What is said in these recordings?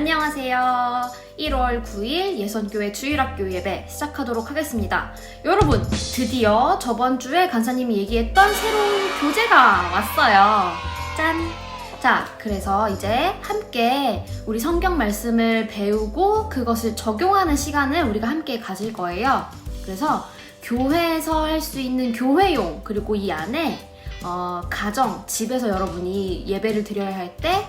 안녕하세요. 1월 9일 예선교회 주일학교 예배 시작하도록 하겠습니다. 여러분, 드디어 저번 주에 간사님이 얘기했던 새로운 교재가 왔어요. 짠! 자, 그래서 이제 함께 우리 성경 말씀을 배우고 그것을 적용하는 시간을 우리가 함께 가질 거예요. 그래서 교회에서 할 수 있는 교회용, 그리고 이 안에 어, 가정, 집에서 여러분이 예배를 드려야 할 때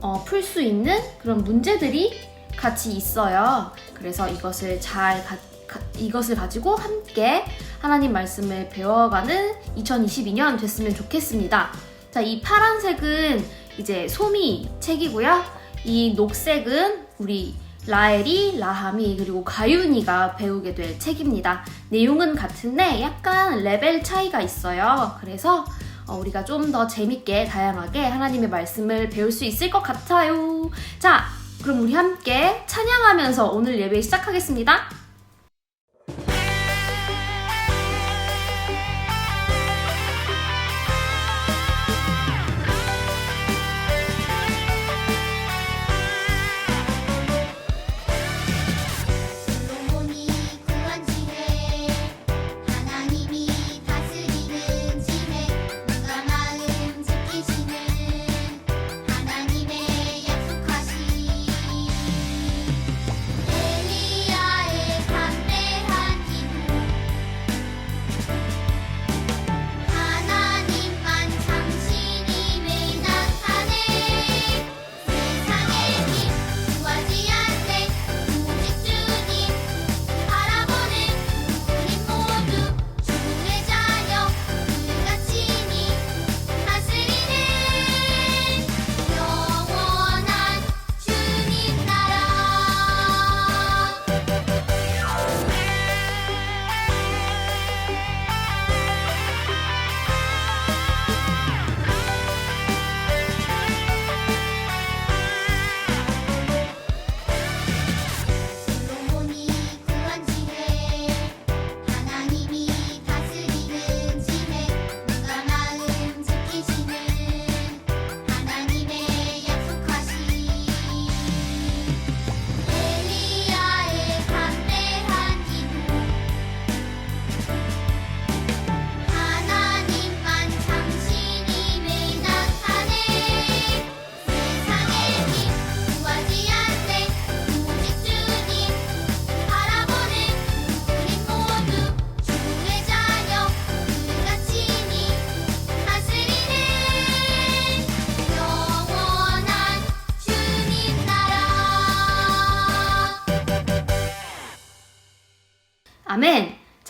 어, 풀 수 있는 그런 문제들이 같이 있어요. 그래서 이것을 잘 가, 가- 이것을 가지고 함께 하나님 말씀을 배워가는 2022년 됐으면 좋겠습니다. 자, 이 파란색은 이제 소미 책이고요. 이 녹색은 우리 라엘이, 라함이, 그리고 가윤이가 배우게 될 책입니다. 내용은 같은데 약간 레벨 차이가 있어요. 그래서 어, 우리가 좀 더 재밌게 다양하게 하나님의 말씀을 배울 수 있을 것 같아요. 자, 그럼 우리 함께 찬양하면서 오늘 예배 시작하겠습니다.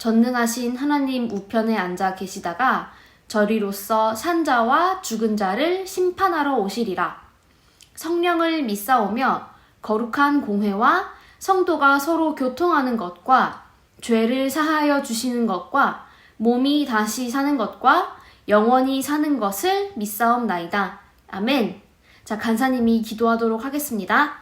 전능하신 하나님 우편에 앉아 계시다가 저리로서 산자와 죽은 자를 심판하러 오시리라. 성령을 믿사오며 거룩한 공회와 성도가 서로 교통하는 것과 죄를 사하여 주시는 것과 몸이 다시 사는 것과 영원히 사는 것을 믿사옵나이다. 아멘. 자, 간사님이 기도하도록 하겠습니다.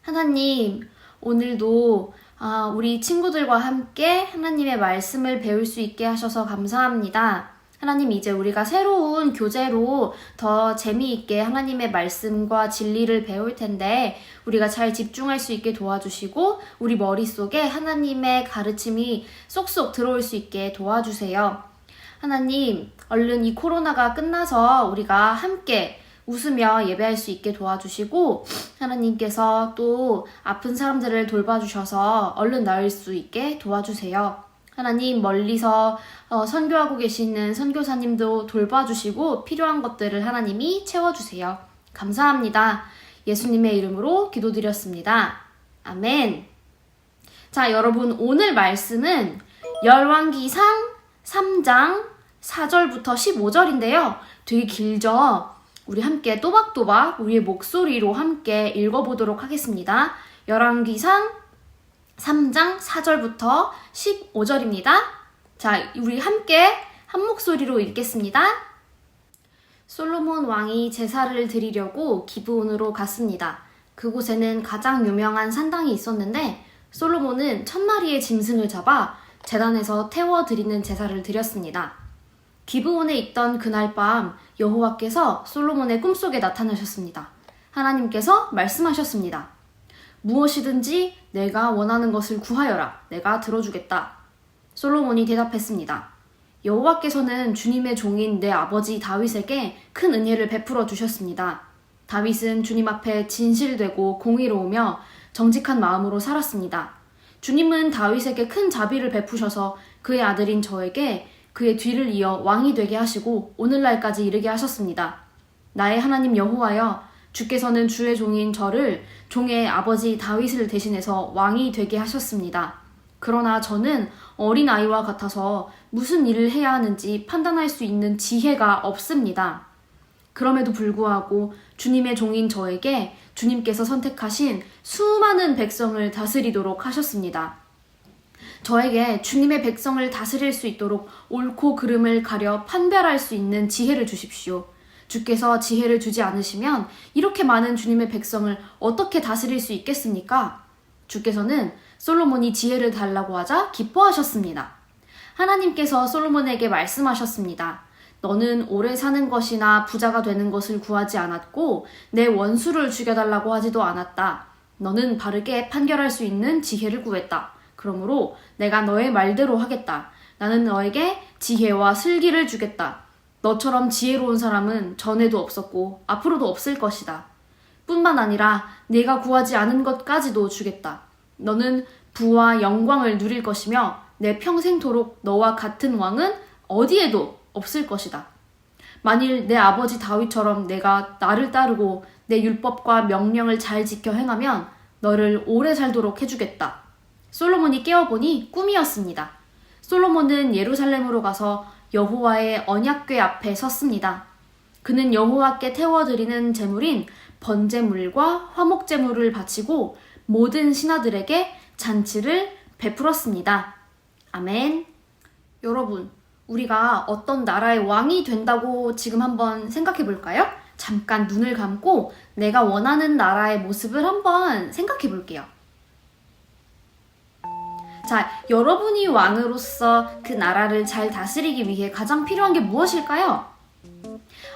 하나님, 오늘도 아, 우리 친구들과 함께 하나님의 말씀을 배울 수 있게 하셔서 감사합니다. 하나님, 이제 우리가 새로운 교재로 더 재미있게 하나님의 말씀과 진리를 배울 텐데, 우리가 잘 집중할 수 있게 도와주시고, 우리 머릿속에 하나님의 가르침이 쏙쏙 들어올 수 있게 도와주세요. 하나님, 얼른 이 코로나가 끝나서 우리가 함께 웃으며 예배할 수 있게 도와주시고, 하나님께서 또 아픈 사람들을 돌봐주셔서 얼른 나을 수 있게 도와주세요. 하나님, 멀리서 어, 선교하고 계시는 선교사님도 돌봐주시고, 필요한 것들을 하나님이 채워주세요. 감사합니다. 예수님의 이름으로 기도드렸습니다. 아멘. 자, 여러분, 오늘 말씀은 열왕기상 3장 4절부터 15절인데요. 되게 길죠? 우리 함께 또박또박 우리의 목소리로 함께 읽어보도록 하겠습니다. 열왕기상 3장 4절부터 15절입니다. 자, 우리 함께 한 목소리로 읽겠습니다. 솔로몬 왕이 제사를 드리려고 기브온으로 갔습니다. 그곳에는 가장 유명한 산당이 있었는데 솔로몬은 천 마리의 짐승을 잡아 재단에서 태워 드리는 제사를 드렸습니다. 기브온에 있던 그날 밤 여호와께서 솔로몬의 꿈속에 나타나셨습니다. 하나님께서 말씀하셨습니다. 무엇이든지 내가 원하는 것을 구하여라. 내가 들어주겠다. 솔로몬이 대답했습니다. 여호와께서는 주님의 종인 내 아버지 다윗에게 큰 은혜를 베풀어 주셨습니다. 다윗은 주님 앞에 진실되고 공의로우며 정직한 마음으로 살았습니다. 주님은 다윗에게 큰 자비를 베푸셔서 그의 아들인 저에게 그의 뒤를 이어 왕이 되게 하시고 오늘날까지 이르게 하셨습니다. 나의 하나님 여호와여 주께서는 주의 종인 저를 종의 아버지 다윗을 대신해서 왕이 되게 하셨습니다. 그러나 저는 어린 아이와 같아서 무슨 일을 해야 하는지 판단할 수 있는 지혜가 없습니다. 그럼에도 불구하고 주님의 종인 저에게 주님께서 선택하신 수많은 백성을 다스리도록 하셨습니다. 저에게 주님의 백성을 다스릴 수 있도록 옳고 그름을 가려 판별할 수 있는 지혜를 주십시오. 주께서 지혜를 주지 않으시면 이렇게 많은 주님의 백성을 어떻게 다스릴 수 있겠습니까? 주께서는 솔로몬이 지혜를 달라고 하자 기뻐하셨습니다. 하나님께서 솔로몬에게 말씀하셨습니다. 너는 오래 사는 것이나 부자가 되는 것을 구하지 않았고 내 원수를 죽여달라고 하지도 않았다. 너는 바르게 판결할 수 있는 지혜를 구했다. 그러므로 내가 너의 말대로 하겠다. 나는 너에게 지혜와 슬기를 주겠다. 너처럼 지혜로운 사람은 전에도 없었고 앞으로도 없을 것이다. 뿐만 아니라 내가 구하지 않은 것까지도 주겠다. 너는 부와 영광을 누릴 것이며 내 평생토록 너와 같은 왕은 어디에도 없을 것이다. 만일 내 아버지 다윗처럼 내가 나를 따르고 내 율법과 명령을 잘 지켜 행하면 너를 오래 살도록 해주겠다. 솔로몬이 깨어보니 꿈이었습니다. 솔로몬은 예루살렘으로 가서 여호와의 언약궤 앞에 섰습니다. 그는 여호와께 태워드리는 제물인 번제물과 화목제물을 바치고 모든 신하들에게 잔치를 베풀었습니다. 아멘. 여러분, 우리가 어떤 나라의 왕이 된다고 지금 한번 생각해 볼까요? 잠깐 눈을 감고 내가 원하는 나라의 모습을 한번 생각해 볼게요. 자, 여러분이 왕으로서 그 나라를 잘 다스리기 위해 가장 필요한 게 무엇일까요?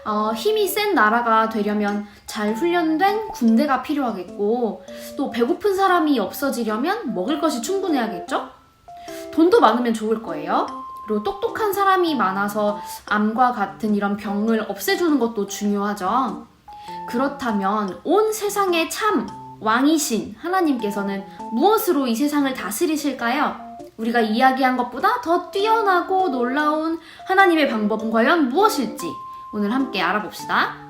어, 힘이 센 나라가 되려면 잘 훈련된 군대가 필요하겠고, 또 배고픈 사람이 없어지려면 먹을 것이 충분해야겠죠? 돈도 많으면 좋을 거예요. 그리고 똑똑한 사람이 많아서 암과 같은 이런 병을 없애주는 것도 중요하죠. 그렇다면 온 세상의 참 왕이신 하나님께서는 무엇으로 이 세상을 다스리실까요? 우리가 이야기한 것보다 더 뛰어나고 놀라운 하나님의 방법은 과연 무엇일지 오늘 함께 알아봅시다.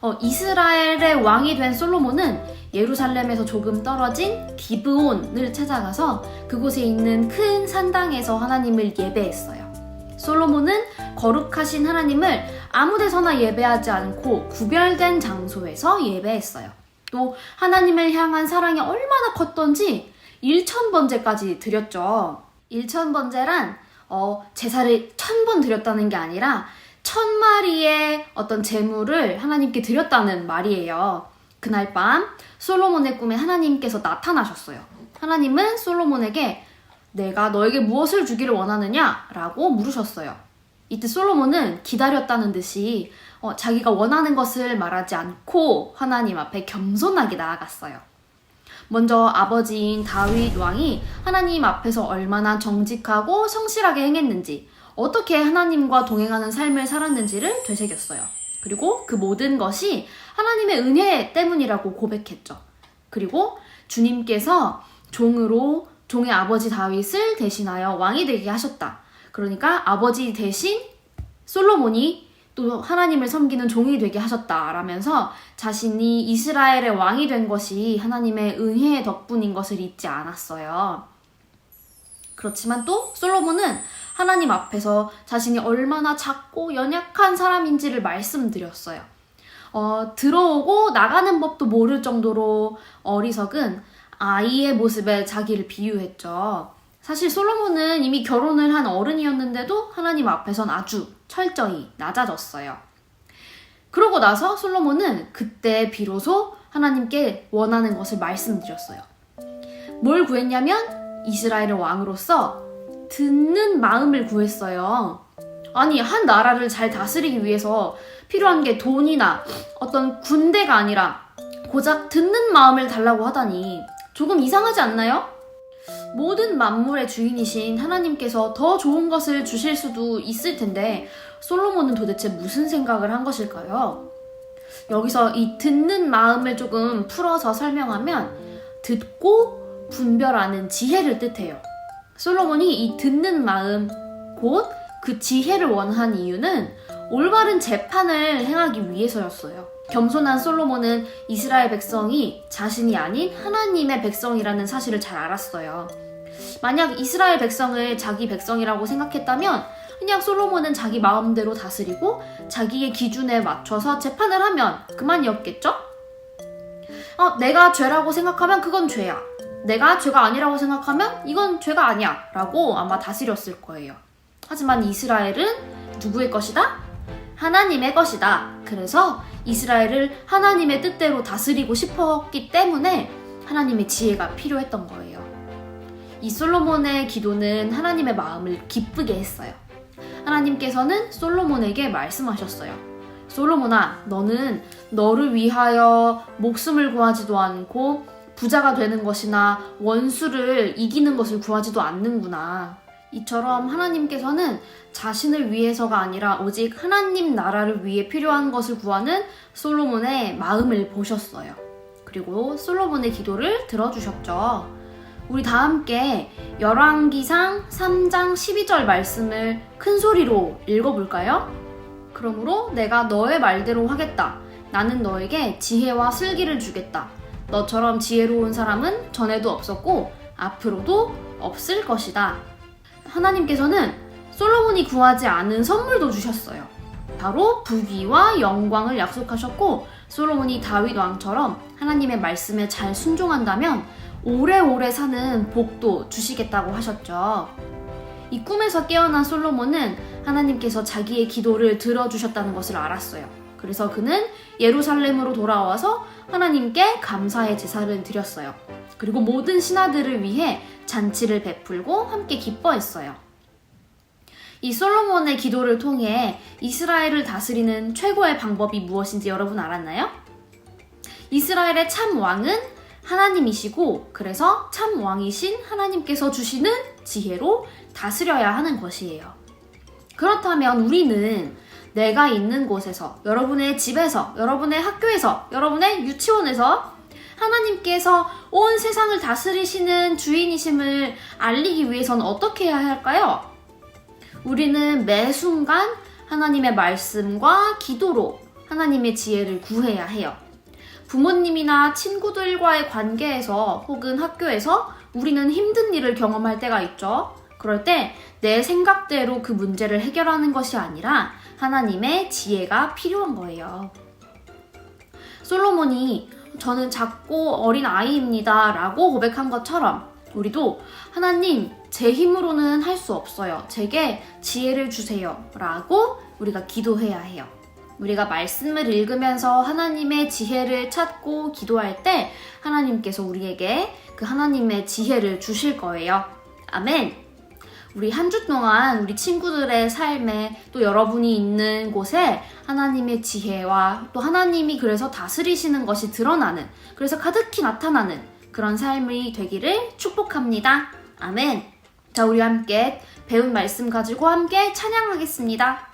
어, 이스라엘의 왕이 된 솔로몬은 예루살렘에서 조금 떨어진 기브온을 찾아가서 그곳에 있는 큰 산당에서 하나님을 예배했어요. 솔로몬은 거룩하신 하나님을 아무 데서나 예배하지 않고 구별된 장소에서 예배했어요. 또 하나님을 향한 사랑이 얼마나 컸던지 1천번제까지 드렸죠. 1천번제란 어, 제사를 천 번 드렸다는 게 아니라 천 마리의 어떤 제물을 하나님께 드렸다는 말이에요. 그날 밤 솔로몬의 꿈에 하나님께서 나타나셨어요. 하나님은 솔로몬에게 내가 너에게 무엇을 주기를 원하느냐? 라고 물으셨어요. 이때 솔로몬은 기다렸다는 듯이 어, 자기가 원하는 것을 말하지 않고 하나님 앞에 겸손하게 나아갔어요. 먼저 아버지인 다윗 왕이 하나님 앞에서 얼마나 정직하고 성실하게 행했는지, 어떻게 하나님과 동행하는 삶을 살았는지를 되새겼어요. 그리고 그 모든 것이 하나님의 은혜 때문이라고 고백했죠. 그리고 주님께서 종으로 종의 아버지 다윗을 대신하여 왕이 되게 하셨다. 그러니까 아버지 대신 솔로몬이 또 하나님을 섬기는 종이 되게 하셨다라면서 자신이 이스라엘의 왕이 된 것이 하나님의 은혜의 덕분인 것을 잊지 않았어요. 그렇지만 또 솔로몬은 하나님 앞에서 자신이 얼마나 작고 연약한 사람인지를 말씀드렸어요. 어, 들어오고 나가는 법도 모를 정도로 어리석은 아이의 모습에 자기를 비유했죠. 사실 솔로몬은 이미 결혼을 한 어른이었는데도 하나님 앞에선 아주 철저히 낮아졌어요. 그러고 나서 솔로몬은 그때 비로소 하나님께 원하는 것을 말씀드렸어요. 뭘 구했냐면 이스라엘의 왕으로서 듣는 마음을 구했어요. 아니, 한 나라를 잘 다스리기 위해서 필요한 게 돈이나 어떤 군대가 아니라 고작 듣는 마음을 달라고 하다니 조금 이상하지 않나요? 모든 만물의 주인이신 하나님께서 더 좋은 것을 주실 수도 있을 텐데 솔로몬은 도대체 무슨 생각을 한 것일까요? 여기서 이 듣는 마음을 조금 풀어서 설명하면 듣고 분별하는 지혜를 뜻해요. 솔로몬이 이 듣는 마음 곧 그 지혜를 원한 이유는 올바른 재판을 행하기 위해서였어요. 겸손한 솔로몬은 이스라엘 백성이 자신이 아닌 하나님의 백성이라는 사실을 잘 알았어요. 만약 이스라엘 백성을 자기 백성이라고 생각했다면 그냥 솔로몬은 자기 마음대로 다스리고 자기의 기준에 맞춰서 재판을 하면 그만이었겠죠? 어, 내가 죄라고 생각하면 그건 죄야. 내가 죄가 아니라고 생각하면 이건 죄가 아니야. 라고 아마 다스렸을 거예요. 하지만 이스라엘은 누구의 것이다? 하나님의 것이다. 그래서 이스라엘을 하나님의 뜻대로 다스리고 싶었기 때문에 하나님의 지혜가 필요했던 거예요. 이 솔로몬의 기도는 하나님의 마음을 기쁘게 했어요. 하나님께서는 솔로몬에게 말씀하셨어요. 솔로몬아, 너는 너를 위하여 목숨을 구하지도 않고 부자가 되는 것이나 원수를 이기는 것을 구하지도 않는구나. 이처럼 하나님께서는 자신을 위해서가 아니라 오직 하나님 나라를 위해 필요한 것을 구하는 솔로몬의 마음을 보셨어요. 그리고 솔로몬의 기도를 들어주셨죠. 우리 다 함께 열왕기상 3장 12절 말씀을 큰 소리로 읽어볼까요? 그러므로 내가 너의 말대로 하겠다. 나는 너에게 지혜와 슬기를 주겠다. 너처럼 지혜로운 사람은 전에도 없었고 앞으로도 없을 것이다. 하나님께서는 솔로몬이 구하지 않은 선물도 주셨어요. 바로 부귀와 영광을 약속하셨고 솔로몬이 다윗 왕처럼 하나님의 말씀에 잘 순종한다면 오래오래 사는 복도 주시겠다고 하셨죠. 이 꿈에서 깨어난 솔로몬은 하나님께서 자기의 기도를 들어주셨다는 것을 알았어요. 그래서 그는 예루살렘으로 돌아와서 하나님께 감사의 제사를 드렸어요. 그리고 모든 신하들을 위해 잔치를 베풀고 함께 기뻐했어요. 이 솔로몬의 기도를 통해 이스라엘을 다스리는 최고의 방법이 무엇인지 여러분 알았나요? 이스라엘의 참 왕은 하나님이시고 그래서 참 왕이신 하나님께서 주시는 지혜로 다스려야 하는 것이에요. 그렇다면 우리는 내가 있는 곳에서, 여러분의 집에서, 여러분의 학교에서, 여러분의 유치원에서 하나님께서 온 세상을 다스리시는 주인이심을 알리기 위해서는 어떻게 해야 할까요? 우리는 매 순간 하나님의 말씀과 기도로 하나님의 지혜를 구해야 해요. 부모님이나 친구들과의 관계에서 혹은 학교에서 우리는 힘든 일을 경험할 때가 있죠. 그럴 때 내 생각대로 그 문제를 해결하는 것이 아니라 하나님의 지혜가 필요한 거예요. 솔로몬이 저는 작고 어린 아이입니다. 라고 고백한 것처럼 우리도 하나님, 제 힘으로는 할 수 없어요. 제게 지혜를 주세요. 라고 우리가 기도해야 해요. 우리가 말씀을 읽으면서 하나님의 지혜를 찾고 기도할 때 하나님께서 우리에게 그 하나님의 지혜를 주실 거예요. 아멘. 우리 한 주 동안 우리 친구들의 삶에 또 여러분이 있는 곳에 하나님의 지혜와 또 하나님이 그래서 다스리시는 것이 드러나는 그래서 가득히 나타나는 그런 삶이 되기를 축복합니다. 아멘. 자, 우리 함께 배운 말씀 가지고 함께 찬양하겠습니다.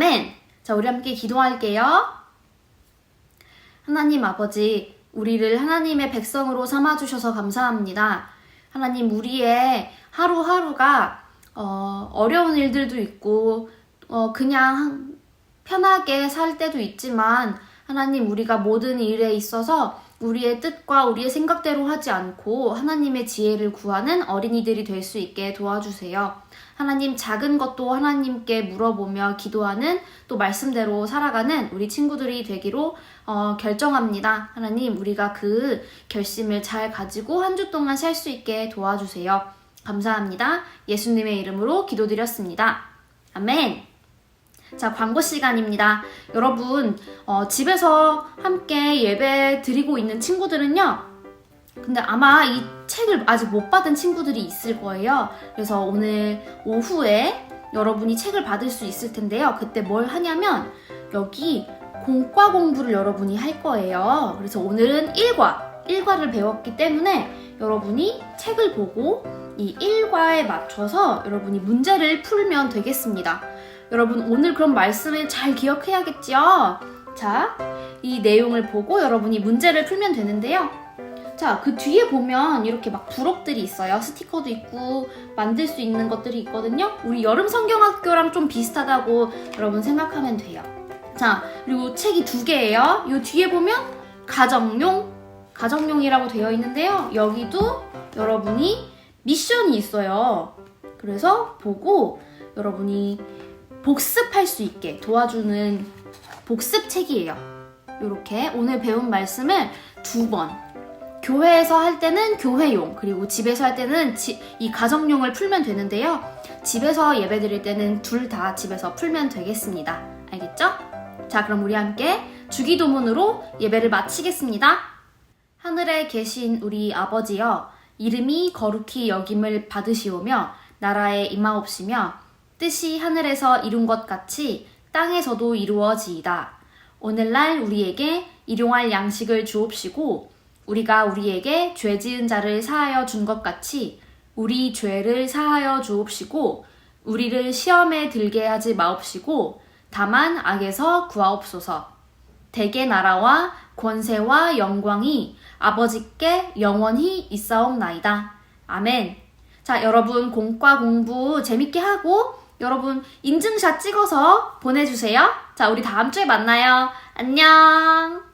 아멘. 자, 우리 함께 기도할게요. 하나님 아버지, 우리를 하나님의 백성으로 삼아주셔서 감사합니다. 하나님, 우리의 하루하루가 어, 어려운 일들도 있고, 어, 그냥 편하게 살 때도 있지만, 하나님, 우리가 모든 일에 있어서 우리의 뜻과 우리의 생각대로 하지 않고 하나님의 지혜를 구하는 어린이들이 될 수 있게 도와주세요. 하나님, 작은 것도 하나님께 물어보며 기도하는 또 말씀대로 살아가는 우리 친구들이 되기로 어, 결정합니다. 하나님, 우리가 그 결심을 잘 가지고 한 주 동안 살 수 있게 도와주세요. 감사합니다. 예수님의 이름으로 기도드렸습니다. 아멘. 자, 광고 시간입니다. 여러분, 어, 집에서 함께 예배 드리고 있는 친구들은요, 근데 아마 이 책을 아직 못 받은 친구들이 있을 거예요. 그래서 오늘 오후에 여러분이 책을 받을 수 있을 텐데요. 그때 뭘 하냐면, 여기 공과 공부를 여러분이 할 거예요. 그래서 오늘은 1과, 1과를 배웠기 때문에 여러분이 책을 보고 이 1과에 맞춰서 여러분이 문제를 풀면 되겠습니다. 여러분 오늘 그런 말씀을 잘 기억해야겠죠? 자, 이 내용을 보고 여러분이 문제를 풀면 되는데요. 자, 그 뒤에 보면 이렇게 막 부록들이 있어요. 스티커도 있고 만들 수 있는 것들이 있거든요. 우리 여름 성경학교랑 좀 비슷하다고 여러분 생각하면 돼요. 자, 그리고 책이 두 개예요. 이 뒤에 보면 가정용, 가정용이라고 되어 있는데요. 여기도 여러분이 미션이 있어요. 그래서 보고 여러분이 복습할 수 있게 도와주는 복습 책이에요. 이렇게 오늘 배운 말씀을 두 번. 교회에서 할 때는 교회용, 그리고 집에서 할 때는 지- 이 가정용을 풀면 되는데요. 집에서 예배 드릴 때는 둘 다 집에서 풀면 되겠습니다. 알겠죠? 자, 그럼 우리 함께 주기도문으로 예배를 마치겠습니다. 하늘에 계신 우리 아버지여, 이름이 거룩히 여김을 받으시오며, 나라에 임하옵시며, 뜻이 하늘에서 이룬 것 같이 땅에서도 이루어지이다. 오늘날 우리에게 일용할 양식을 주옵시고, 우리가 우리에게 죄 지은 자를 사하여 준 것 같이 우리 죄를 사하여 주옵시고, 우리를 시험에 들게 하지 마옵시고, 다만 악에서 구하옵소서. 대개 나라와 권세와 영광이 아버지께 영원히 있사옵나이다. 아멘. 자, 여러분 공과 공부 재밌게 하고 여러분 인증샷 찍어서 보내주세요. 자, 우리 다음 주에 만나요. 안녕.